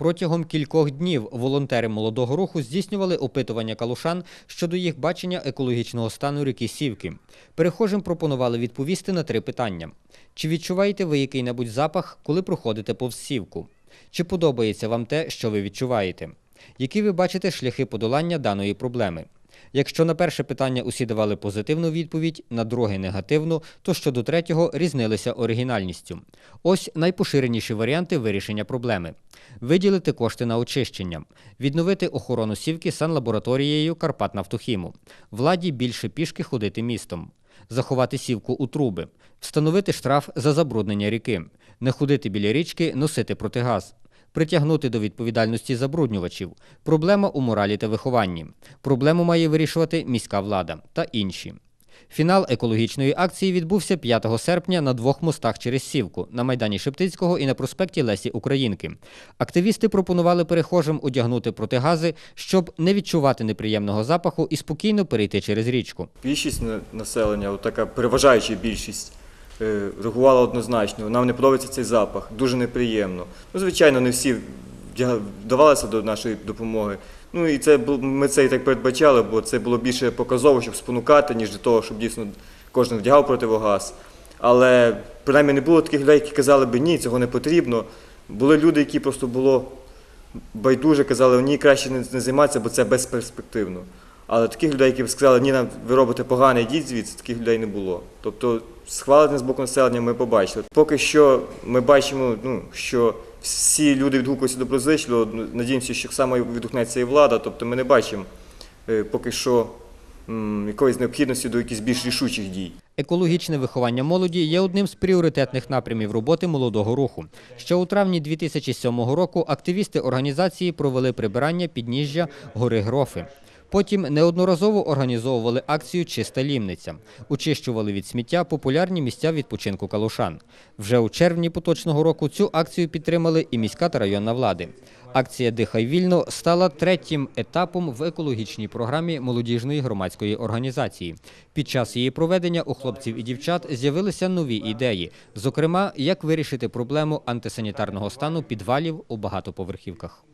Протягом кількох днів волонтери молодого руху здійснювали опитування калушан щодо їх бачення екологічного стану ріки Сівки. Перехожим пропонували відповісти на три питання: чи відчуваєте ви який-небудь запах, коли проходите повз сівку? Чи подобається вам те, що ви відчуваєте? Які ви бачите шляхи подолання даної проблеми? Якщо на перше питання усі давали позитивну відповідь, на друге негативну, то щодо третього різнилися оригінальністю. Ось найпоширеніші варіанти вирішення проблеми: виділити кошти на очищення, відновити охорону сівки санлабораторією Карпатнафтохіму, владі більше пішки ходити містом, заховати сівку у труби, встановити штраф за забруднення ріки, не ходити біля річки, носити протигаз притягнути до відповідальності забруднювачів, проблема у моралі та вихованні, проблему має вирішувати міська влада та інші. Фінал екологічної акції відбувся 5 серпня на двох мостах через Сівку на майдані Шептицького і на проспекті Лесі Українки. Активісти пропонували перехожим одягнути протигази, щоб не відчувати неприємного запаху і спокійно перейти через річку. Більшість населення, така переважаюча більшість, реагувала однозначно. Нам не подобається цей запах, дуже неприємно. Ну, звичайно, не всі вдавалися до нашої допомоги. Ну і це ми це і так передбачали, бо це було більше показово, щоб спонукати, ніж для того, щоб дійсно кожен вдягав противогаз. Але принаймні не було таких людей, які казали би ні, цього не потрібно. Були люди, які просто було байдуже казали, ні, краще не, займатися, бо це безперспективно. Але таких людей, які б сказали, ні, нам ви робите погано, йдіть звідси, таких людей не було. Тобто схвалення з боку населення ми побачили. Поки що ми бачимо, ну, що всі люди відгукуються доброзичливо, ну, надіємося, що само відгукнеться і влада. Тобто ми не бачимо е, поки що якоїсь необхідності до якихось більш рішучих дій. Екологічне виховання молоді є одним з пріоритетних напрямів роботи молодого руху. Ще у травні 2007 року активісти організації провели прибирання підніжжя гори Грофи. Потім неодноразово організовували акцію Чиста лімниця, очищували від сміття популярні місця відпочинку калушан. Вже у червні поточного року цю акцію підтримали і міська та районна влади. Акція Дихай вільно стала третім етапом в екологічній програмі молодіжної громадської організації. Під час її проведення у хлопців і дівчат з'явилися нові ідеї, зокрема, як вирішити проблему антисанітарного стану підвалів у багатоповерхівках.